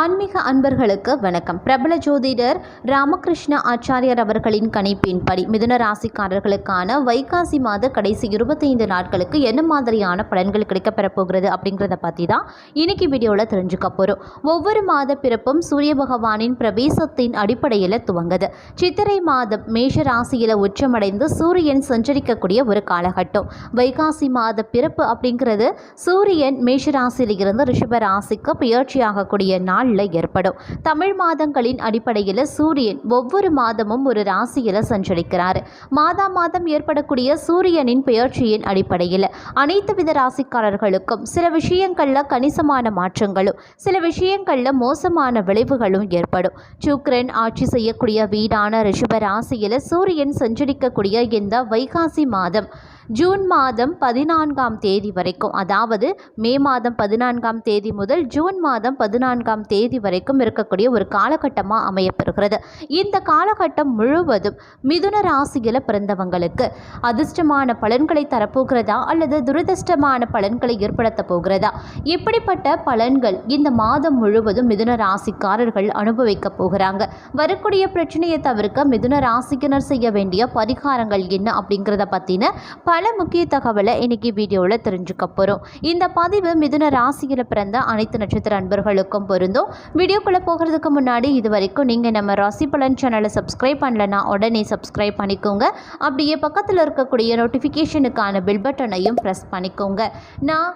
ஆன்மீக அன்பர்களுக்கு வணக்கம். பிரபல ஜோதிடர் ராமகிருஷ்ண ஆச்சாரியர் அவர்களின் கணிப்பின்படி மிதுன ராசிக்காரர்களுக்கான வைகாசி மாத கடைசி இருபத்தைந்து நாட்களுக்கு என்ன மாதிரியான பலன்கள் கிடைக்கப்பெறப் போகிறது அப்படிங்கிறத பற்றி தான் இன்னைக்கு வீடியோவில் தெரிஞ்சுக்க போகிறோம் ஒவ்வொரு மாத பிறப்பும் சூரிய பகவானின் பிரவேசத்தின் அடிப்படையில் துவங்குது. சித்திரை மாதம் மேஷ ராசியில் உச்சமடைந்து சூரியன் சஞ்சரிக்கக்கூடிய ஒரு காலகட்டம். வைகாசி மாத பிறப்பு அப்படிங்கிறது சூரியன் மேஷ ராசியில் இருந்து ரிஷப ராசிக்கு பெயர்ச்சியாகக்கூடிய நாளில் ஏற்படும். தமிழ் மாதங்களின் அடிப்படையில் சூரியன் ஒவ்வொரு மாதமும் ஒரு ராசியில் சஞ்சரிக்கிறார். மாதா மாதம் ஏற்படக்கூடிய சூரியனின் பெயர்ச்சியின் அடிப்படையில் அனைத்து வித ராசிக்காரர்களுக்கும் சில விஷயங்களில் கணிசமான மாற்றங்களும் சில விஷயங்களில் மோசமான விளைவுகளும் ஏற்படும். சுக்ரன் ஆட்சி செய்யக்கூடிய வீடான ரிஷப ராசியில் சூரியன் சஞ்சரிக்கக்கூடிய இந்த வைகாசி மாதம் ஜூன் மாதம் பதினான்காம் தேதி வரைக்கும் அதாவது மே மாதம் பதினான்காம் தேதி முதல் ஜூன் மாதம் பதினான்காம் தேதி வரைக்கும் இருக்கக்கூடிய ஒரு காலகட்டமாக அமையப்பெறுகிறது. இந்த காலகட்டம் முழுவதும் மிதுன ராசியில் பிறந்தவங்களுக்கு அதிர்ஷ்டமான பலன்களை தரப்போகிறதா அல்லது துரதிர்ஷ்டமான பலன்களை ஏற்படுத்த போகிறதா? எப்படிப்பட்ட பலன்கள் இந்த மாதம் முழுவதும் மிதுன ராசிக்காரர்கள் அனுபவிக்க போகிறாங்க. வரக்கூடிய பிரச்சனையை தவிர்க்க மிதுன ராசிக்கினர் செய்ய வேண்டிய பரிகாரங்கள் என்ன அப்படிங்கிறத பற்றின பல முக்கிய தகவலை இன்னைக்கு வீடியோவில் தெரிஞ்சுக்க போகிறோம் இந்த பதிவு மிதுன ராசியில் பிறந்த அனைத்து நட்சத்திர அன்பர்களுக்கும் பொருந்தும். வீடியோக்குள்ளே போகிறதுக்கு முன்னாடி இது வரைக்கும் நீங்கள் நம்ம ராசி பலன் சேனலை சப்ஸ்கிரைப் பண்ணலன்னா உடனே சப்ஸ்கிரைப் பண்ணிக்கோங்க. அப்படியே பக்கத்தில் இருக்கக்கூடிய நோட்டிஃபிகேஷனுக்கான பில் பட்டனையும் ப்ரெஸ் பண்ணிக்கோங்க. நான்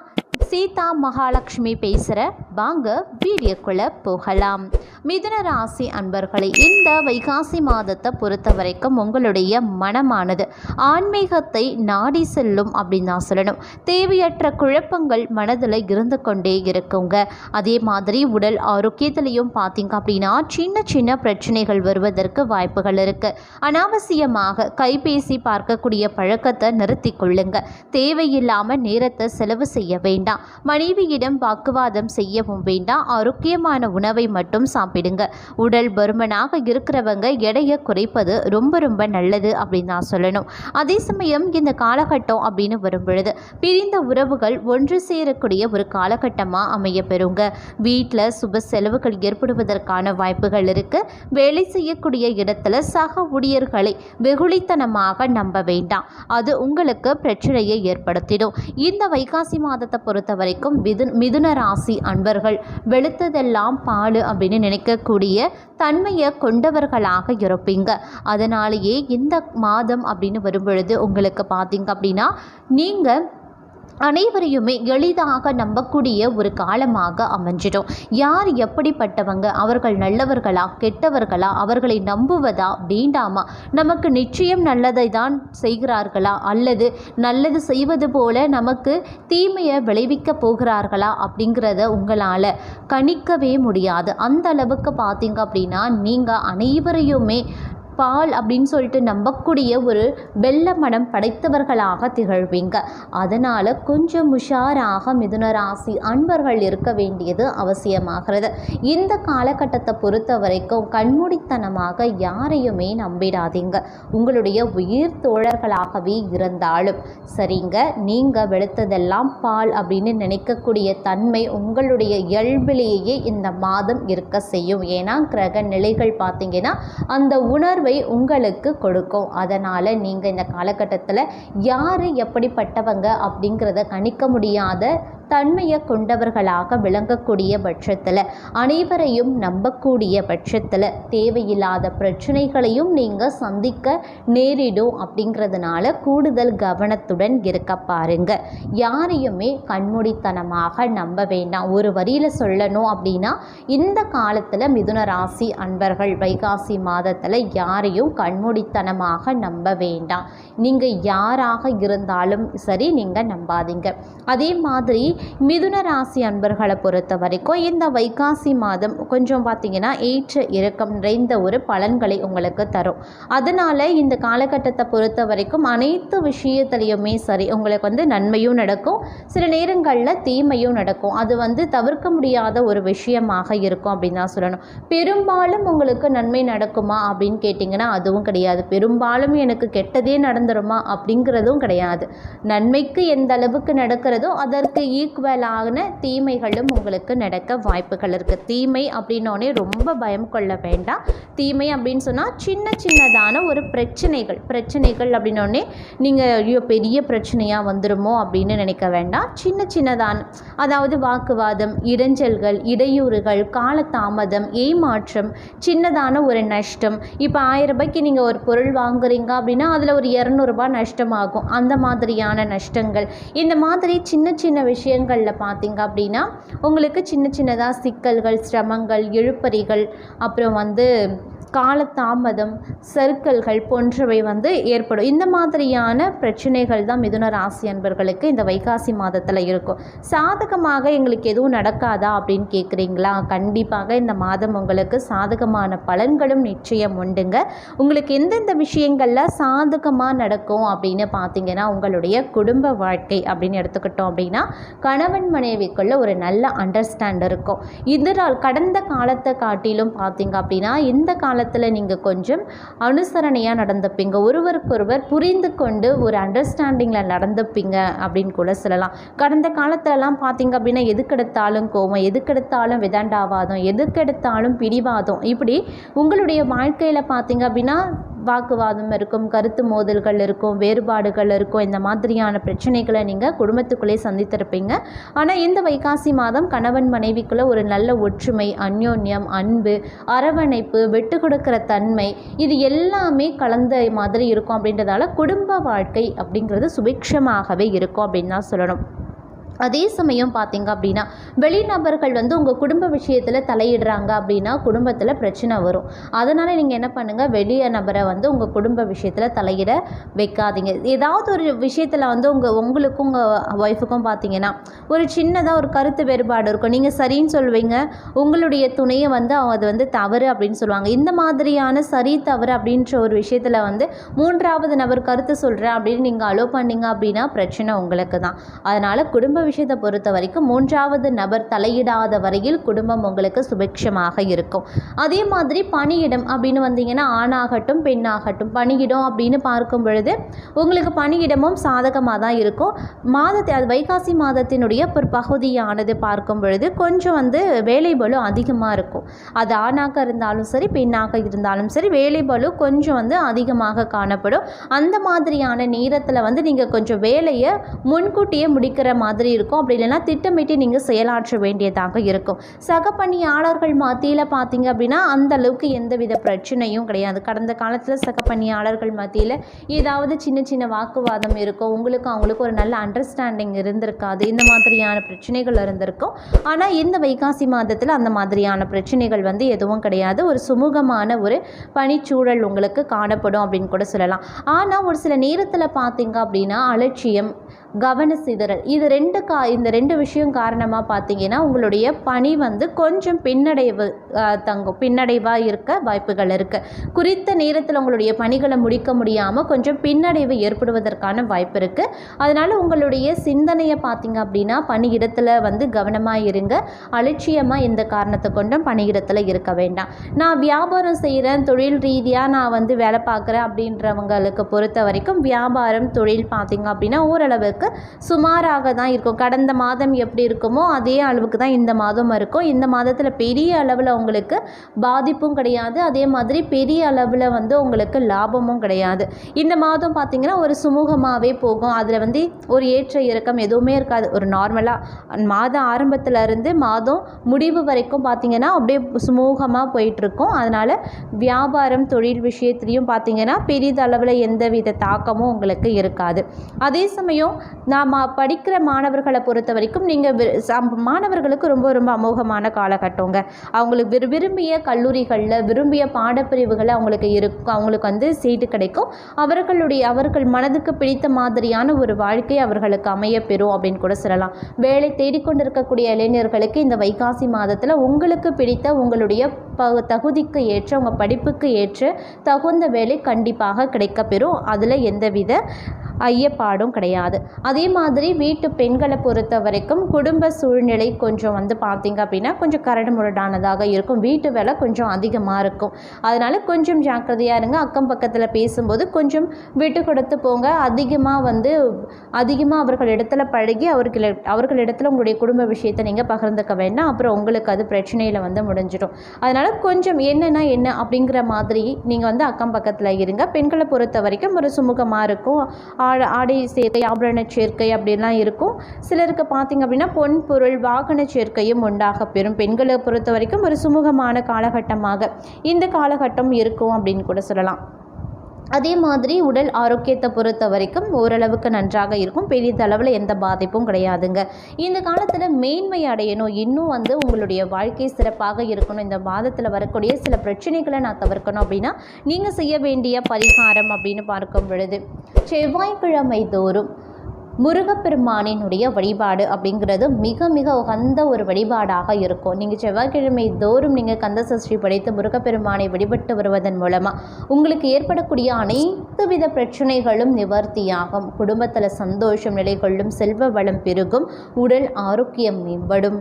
சீதா மகாலட்சுமி பேசுகிற வாங்க வீடியோக்குள்ளே போகலாம். மிதுன ராசி அன்பர்களை இந்த வைகாசி மாதத்தை பொறுத்த வரைக்கும் உங்களுடைய மனமானது ஆன்மீகத்தை நாடி செல்லும் அப்படின்னு நான் சொல்லணும். தேவையற்ற குழப்பங்கள் மனதில் இருந்து கொண்டே இருக்குங்க. அதே மாதிரி உடல் ஆரோக்கியத்திலையும் பார்த்தீங்க அப்படின்னா சின்ன சின்ன பிரச்சனைகள் வருவதற்கு வாய்ப்புகள் இருக்குது அனாவசியமாக கைபேசி பார்க்கக்கூடிய பழக்கத்தை நிறுத்தி கொள்ளுங்க. தேவையில்லாமல் நேரத்தை செலவு செய்ய வேண்டாம். மனைவியிடம் வாக்குவாதம் செய்யவும் வேண்டாம். ஆரோக்கியமான உணவை மட்டும் சாப்பிடுங்க. உடல் பருமனாக இருக்கிறவங்க எடையை குறைப்பது ரொம்ப ரொம்ப நல்லது அப்படின்னு நான் சொல்லணும். அதே சமயம் இந்த காலகட்டம் அப்படின்னு வரும்பொழுது பிரிந்த உறவுகள் ஒன்று சேரக்கூடிய ஒரு காலகட்டமாக அமைய பெறுங்க வீட்டில் சுப செலவுகள் ஏற்படுவதற்கான வாய்ப்புகள் இருக்குது வேலை செய்யக்கூடிய இடத்துல சக ஊழியர்களை வெகுளித்தனமாக நம்ப வேண்டாம். அது உங்களுக்கு பிரச்சனையை ஏற்படுத்திடும். இந்த வைகாசி மாதத்தை பொறுத்த வரைக்கும் மிது மிதுன ராசி அன்பர்கள் வெளுத்ததெல்லாம் பால் அப்படின்னு நினைக்கக்கூடிய தன்மையை கொண்டவர்களாக இருப்பீங்க. அதனாலேயே இந்த மாதம் அப்படின்னு வரும்பொழுது உங்களுக்கு பார்த்தீங்க அப்படின்னா நீங்கள் அனைவரையுமே எளிதாக நம்பக்கூடிய ஒரு காலமாக அமைஞ்சிடும். யார் எப்படிப்பட்டவங்க? அவர்கள் நல்லவர்களா? கெட்டவர்களா? அவர்களை நம்புவதா? வேண்டாமா? நமக்கு நிச்சயம் நல்லதை தான் செய்கிறார்களா? அல்லது நல்லது செய்வது போல நமக்கு தீமையை விளைவிக்க போகிறார்களா? அப்படிங்கிறத உங்களால் கணிக்கவே முடியாது. அந்த அளவுக்கு பார்த்தீங்க அப்படின்னா நீங்கள் அனைவரையுமே பால் அப்படின்னு சொல்லிட்டு நம்பக்கூடிய ஒரு வெள்ள மனம் படைத்தவர்களாக திகழ்வீங்க. அதனால் கொஞ்சம் உஷாராக மிதுன ராசி அன்பர்கள் இருக்க வேண்டியது அவசியமாகிறது. இந்த காலகட்டத்தை பொறுத்த வரைக்கும் கண்மூடித்தனமாக யாரையுமே நம்பிடாதீங்க. உங்களுடைய உயிர் தோழர்களாகவே இருந்தாலும் சரிங்க நீங்கள் வெளுத்ததெல்லாம் பால் அப்படின்னு நினைக்கக்கூடிய தன்மை உங்களுடைய இயல்பிலேயே இந்த மாதம் இருக்க செய்யும். ஏன்னா கிரக நிலைகள் பார்த்தீங்கன்னா அந்த உணர்வு உணர்வை உங்களுக்கு கொடுக்கும். அதனால் நீங்கள் இந்த காலகட்டத்தில் யார் எப்படிப்பட்டவங்க அப்படிங்கிறத கணிக்க முடியாத தன்மையை கொண்டவர்களாக விளங்கக்கூடிய பட்சத்தில் அனைவரையும் நம்பக்கூடிய பட்சத்தில் தேவையில்லாத பிரச்சனைகளையும் நீங்கள் சந்திக்க நேரிடும் அப்படிங்கிறதுனால கூடுதல் கவனத்துடன் இருக்க பாருங்க. யாரையுமே கண்மூடித்தனமாக நம்ப வேண்டாம். ஒரு வரியில் சொல்லணும் அப்படின்னா இந்த காலத்தில் மிதுன ராசி அன்பர்கள் வைகாசி மாதத்தில் யாரையும் கண்மூடித்தனமாக நம்ப வேண்டாம். நீங்கள் யாராக இருந்தாலும் சரி நீங்கள் நம்பாதீங்க. அதே மாதிரி மிதுன ராசி அன்பர்களை பொறுத்த வரைக்கும் இந்த வைகாசி மாதம் கொஞ்சம் பார்த்தீங்கன்னா ஏற்ற இறக்கம் நிறைந்த ஒரு பலன்களை உங்களுக்கு தரும். அதனால் இந்த காலகட்டத்தை பொறுத்த வரைக்கும் அனைத்து விஷயத்துலையுமே சரி உங்களுக்கு வந்து நன்மையும் நடக்கும் சில நேரங்களில் தீமையும் நடக்கும். அது வந்து தவிர்க்க முடியாத ஒரு விஷயமாக இருக்கும் அப்படின்னு தான் சொல்லணும். பெரும்பாலும் உங்களுக்கு நன்மை நடக்குமா அப்படின்னு கேட்டிங்கன்னா அதுவும் கிடையாது. பெரும்பாலும் எனக்கு கெட்டதே நடந்துருமா அப்படிங்கிறதும் கிடையாது. நன்மைக்கு எந்த அளவுக்கு நடக்கிறதோ அதற்கு ஈக்குவலான தீமைகளும் உங்களுக்கு நடக்க வாய்ப்புகள் இருக்குது தீமை அப்படின்னோடனே ரொம்ப பயம் கொள்ள வேண்டாம். தீமை அப்படின்னு சொன்னால் சின்ன சின்னதான ஒரு பிரச்சனைகள். பிரச்சனைகள் அப்படின்னோடனே நீங்கள் ஐயோ பெரிய பிரச்சனையாக வந்துடுமோ அப்படின்னு நினைக்க வேண்டாம். சின்ன சின்னதான. அதாவது வாக்குவாதம் இடைஞ்சல்கள் இடையூறுகள் காலதாமதம் ஏமாற்றம் சின்னதான ஒரு நஷ்டம். இப்போ ஆயிரம் ரூபாய்க்கு நீங்கள் ஒரு பொருள் வாங்குறீங்க அப்படின்னா அதில் ஒரு இரநூறுபா நஷ்டமாகும். அந்த மாதிரியான நஷ்டங்கள். இந்த மாதிரி சின்ன சின்ன விஷயங்களில் பார்த்தீங்க அப்படின்னா உங்களுக்கு சின்ன சின்னதாக சிக்கல்கள் சிரமங்கள் இழுப்பறிகள் அப்புறம் வந்து காலதாமதம் சர்க்கல்கள் போன்றவை வந்து ஏற்படும். இந்த மாதிரியான பிரச்சனைகள் தான் மிதுன ராசி அன்பர்களுக்கு இந்த வைகாசி மாதத்தில் இருக்கும். சாதகமாக எங்களுக்கு எதுவும் நடக்காதா அப்படின்னு கேட்குறீங்களா கண்டிப்பாக இந்த மாதம் உங்களுக்கு சாதகமான பலன்களும் நிச்சயம் உண்டுங்க. உங்களுக்கு எந்தெந்த விஷயங்களில் சாதகமாக நடக்கும் அப்படின்னு பார்த்தீங்கன்னா உங்களுடைய குடும்ப வாழ்க்கை அப்படின்னு எடுத்துக்கிட்டோம் அப்படின்னா கணவன் மனைவிக்குள்ளே ஒரு நல்ல அண்டர்ஸ்டாண்ட் இருக்கும். இதனால் கடந்த காலத்தை காட்டிலும் பார்த்தீங்க அப்படின்னா இந்த காலத்தில் நீங்கள் கொஞ்சம் அனுசரணையாக நடந்துப்பீங்க ஒருவருக்கொருவர் புரிந்து கொண்டு ஒரு அண்டர்ஸ்டாண்டிங்கில் நடந்துப்பீங்க அப்படின்னு கூட சொல்லலாம். கடந்த காலத்திலலாம் பார்த்தீங்க அப்படின்னா எதுக்கெடுத்தாலும் கோவம் எதுக்கெடுத்தாலும் விதண்டாவாதம் எதுக்கெடுத்தாலும் பிடிவாதம் இப்படி உங்களுடைய வாழ்க்கையில் பார்த்தீங்க அப்படின்னா வாக்குவாதம் இருக்கும் கருத்து மோதல்கள் இருக்கும் வேறுபாடுகள் இருக்கும் இந்த மாதிரியான பிரச்சனைகளை நீங்கள் குடும்பத்துக்குள்ளே சந்தித்திருப்பீங்க. ஆனால் இந்த வைகாசி மாதம் கணவன் மனைவிக்குள்ளே ஒரு நல்ல ஒற்றுமை அந்யோன்யம் அன்பு அரவணைப்பு விட்டு கொடுக்குற தன்மை இது எல்லாமே கலந்த மாதிரி இருக்கும் அப்படின்றதால குடும்ப வாழ்க்கை அப்படிங்கிறது சுபிக்ஷமாகவே இருக்கும் அப்படின்னு தான் சொல்லணும். அதே சமயம் பார்த்தீங்க அப்படின்னா வெளிநபர்கள் வந்து உங்கள் குடும்ப விஷயத்தில் தலையிடுறாங்க அப்படின்னா குடும்பத்தில் பிரச்சனை வரும். அதனால் நீங்கள் என்ன பண்ணுங்கள் வெளிய நபரை வந்து உங்கள் குடும்ப விஷயத்தில் தலையிட வைக்காதீங்க. ஏதாவது ஒரு விஷயத்தில் வந்து உங்கள் உங்களுக்கும் உங்கள் ஒய்ஃபுக்கும் பார்த்தீங்கன்னா ஒரு சின்னதாக ஒரு கருத்து வேறுபாடு இருக்கும். நீங்கள் சரின்னு சொல்வீங்க உங்களுடைய துணையை வந்து அவங்க அது வந்து தவறு அப்படின்னு சொல்லுவாங்க. இந்த மாதிரியான சரி தவறு அப்படின்ற ஒரு விஷயத்தில் வந்து மூன்றாவது நபர் கருத்து சொல்கிறேன் அப்படின்னு நீங்கள் அலோ பண்ணீங்க அப்படின்னா பிரச்சனை உங்களுக்கு தான் அதனால் குடும்ப விஷயத்தை பொறுத்த வரைக்கும் மூன்றாவது நபர் தலையிடாத வரையில் குடும்பம் உங்களுக்கு சுபிக்ஷமாக இருக்கும். அதே மாதிரி பணியிடம் அப்படின்னு வந்தீங்கன்னா ஆணாகட்டும் பெண்ணாகட்டும் பணியிடம் அப்படின்னு பார்க்கும் பொழுது உங்களுக்கு பணியிடமும் சாதகமாக தான் இருக்கும். மாதத்தை அது வைகாசி மாதத்தினுடைய ஒரு பகுதியானது பார்க்கும் பொழுது கொஞ்சம் வந்து வேலை பலு அதிகமாக இருக்கும். அது ஆணாக இருந்தாலும் சரி பெண்ணாக இருந்தாலும் சரி வேலை பலு கொஞ்சம் வந்து அதிகமாக காணப்படும். அந்த மாதிரியான நேரத்தில் வந்து நீங்கள் கொஞ்சம் வேலையை முன்கூட்டியே முடிக்கிற மாதிரி இருக்கும். அப்படி இல்லைன்னா திட்டமிட்டு நீங்கள் செயலாற்ற வேண்டியதாக இருக்கும். சக பணியாளர்கள் மத்தியில் பார்த்தீங்க அப்படின்னா அந்த அளவுக்கு எந்தவித பிரச்சனையும் கிடையாது. கடந்த காலத்தில் சக பணியாளர்கள் மத்தியில் ஏதாவது சின்ன சின்ன வாக்குவாதம் இருக்கும். உங்களுக்கு அவங்களுக்கு ஒரு நல்ல அண்டர்ஸ்டாண்டிங் இருந்திருக்காது. இந்த மாதிரியான பிரச்சனைகள் இருந்திருக்கும். ஆனால் இந்த வைகாசி மாதத்தில் அந்த மாதிரியான பிரச்சனைகள் வந்து எதுவும் கிடையாது. ஒரு சுமூகமான ஒரு பணிச்சூழல் உங்களுக்கு காணப்படும் அப்படின்னு கூட சொல்லலாம். ஆனால் ஒரு சில நேரத்தில் பார்த்தீங்க அப்படின்னா அலட்சியம் கவன சிதறல் இது ரெண்டு கா இந்த ரெண்டு விஷயம் காரணமாக பார்த்தீங்கன்னா உங்களுடைய பணி வந்து கொஞ்சம் பின்னடைவு தங்கும். பின்னடைவாக இருக்க வாய்ப்புகள் இருக்குது குறித்த நேரத்தில் உங்களுடைய பணிகளை முடிக்க முடியாமல் கொஞ்சம் பின்னடைவு ஏற்படுவதற்கான வாய்ப்பு இருக்குது அதனால் உங்களுடைய சிந்தனையை பார்த்தீங்க அப்படின்னா பணியிடத்தில் வந்து கவனமாக இருங்க. அலட்சியமாக எந்த காரணத்தை கொண்டும் பணியிடத்தில் இருக்க வேண்டாம். நான் வியாபாரம் செய்கிறேன் தொழில் ரீதியாக நான் வந்து வேலை பார்க்குறேன் அப்படின்றவங்களுக்கு பொறுத்த வரைக்கும் வியாபாரம் தொழில் பார்த்தீங்க அப்படின்னா ஓரளவுக்கு சுமாராக தான் இருக்கும். கடந்த மாதம் எப்படி இருக்குமோ அதே அளவுக்கு தான் இந்த மாதம் இருக்கும். இந்த மாதத்தில் பெரிய அளவில் உங்களுக்கு பாதிப்பும் கிடையாது. அதே மாதிரி பெரிய அளவில் வந்து உங்களுக்கு லாபமும் கிடையாது. இந்த மாதம் பார்த்தீங்கன்னா ஒரு சுமூகமாகவே போகும். அதில் வந்து ஒரு ஏற்ற இறக்கம் எதுவுமே இருக்காது. ஒரு நார்மலாக மாதம் ஆரம்பத்துல இருந்து மாதம் முடிவு வரைக்கும் பார்த்தீங்கன்னா அப்படியே சுமூகமாக போயிட்டுருக்கும். அதனால் வியாபாரம் தொழில் விஷயத்துலையும் பார்த்திங்கன்னா பெரிதளவில் எந்தவித தாக்கமும் உங்களுக்கு இருக்காது. அதே சமயம் நாம் படிக்கிற மாணவர்கள் பொறுத்த வரைக்கும் நீங்கள் மாணவர்களுக்கு ரொம்ப ரொம்ப அமோகமான காலகட்டங்க. அவங்களுக்கு விரு விரும்பிய கல்லூரிகளில் விரும்பிய பாடப்பிரிவுகளை அவங்களுக்கு இருக்கும் அவங்களுக்கு வந்து சீட்டு கிடைக்கும். அவர்களுடைய அவர்கள் மனதுக்கு பிடித்த மாதிரியான ஒரு வாழ்க்கை அவர்களுக்கு அமைய பெறும் அப்படின்னு கூட சொல்லலாம். வேலை தேடிக்கொண்டிருக்கக்கூடிய இளைஞர்களுக்கு இந்த வைகாசி மாதத்தில் உங்களுக்கு பிடித்த உங்களுடைய ப தகுதிக்கு ஏற்ற உங்கள் படிப்புக்கு ஏற்ற தகுந்த வேலை கண்டிப்பாக கிடைக்கப்பெறும். அதில் எந்தவித ஐயப்பாடும் கிடையாது. அதே மாதிரி வீட்டு பெண்களை பொறுத்த வரைக்கும் குடும்ப சூழ்நிலை கொஞ்சம் வந்து பார்த்திங்க அப்படின்னா கொஞ்சம் கரடு முரடானதாக இருக்கும். வீட்டு வேலை கொஞ்சம் அதிகமாக இருக்கும். அதனால் கொஞ்சம் ஜாக்கிரதையாக இருங்க. அக்கம் பக்கத்தில் பேசும்போது கொஞ்சம் விட்டு கொடுத்து போங்க. அதிகமாக வந்து அதிகமாக அவர்கள் இடத்துல பழகி அவர்கள் அவர்களிடத்தில் உங்களுடைய குடும்ப விஷயத்தை நீங்கள் பகிர்ந்துக்க வேண்டாம். அப்புறம் உங்களுக்கு அது பிரச்சனையில் வந்து முடிஞ்சிடும். அதனால் கொஞ்சம் என்னென்னா என்ன அப்படிங்கிற மாதிரி நீங்கள் வந்து அக்கம் பக்கத்தில் இருங்க. பெண்களை பொறுத்த வரைக்கும் ஒரு சுமூகமாக இருக்கும். ஆட ஆடை சேர்க்கை ஆபரண சேர்க்கை அப்படின்லாம் இருக்கும். சிலருக்கு பார்த்திங்க அப்படின்னா பொன் பொருள் வாகன சேர்க்கையும் உண்டாக பெறும். பெண்களை பொறுத்த வரைக்கும் ஒரு சுமூகமான காலகட்டமாக இந்த காலகட்டம் இருக்கும் அப்படின்னு கூட சொல்லலாம். அதே மாதிரி உடல் ஆரோக்கியத்தை பொறுத்த வரைக்கும் ஓரளவுக்கு நன்றாக இருக்கும். பெரிதளவில் எந்த பாதிப்பும் கிடையாதுங்க. இந்த காலத்தில் மேன்மை அடையணும். இன்னும் வந்து உங்களுடைய வாழ்க்கை சிறப்பாக இருக்கணும். இந்த மாதத்தில் வரக்கூடிய சில பிரச்சனைகளை நான் தவிர்க்கணும் அப்படின்னா நீங்கள் செய்ய வேண்டிய பரிகாரம் அப்படின்னு பார்க்கும் பொழுது செவ்வாய்க்கிழமை தோறும் முருகப்பெருமானினுடைய வழிபாடு அப்படிங்கிறது மிக மிக உகந்த ஒரு வழிபாடாக இருக்கும். நீங்கள் செவ்வாய்க்கிழமை தோறும் நீங்கள் கந்த சஷ்டி படைத்து முருகப்பெருமானை வழிபட்டு வருவதன் மூலமாக உங்களுக்கு ஏற்படக்கூடிய அனைத்து வித பிரச்சனைகளும் நிவர்த்தியாகும். குடும்பத்தில் சந்தோஷம் நிலை கொள்ளும் செல்வ வளம் பெருகும் உடல் ஆரோக்கியம் மேம்படும்.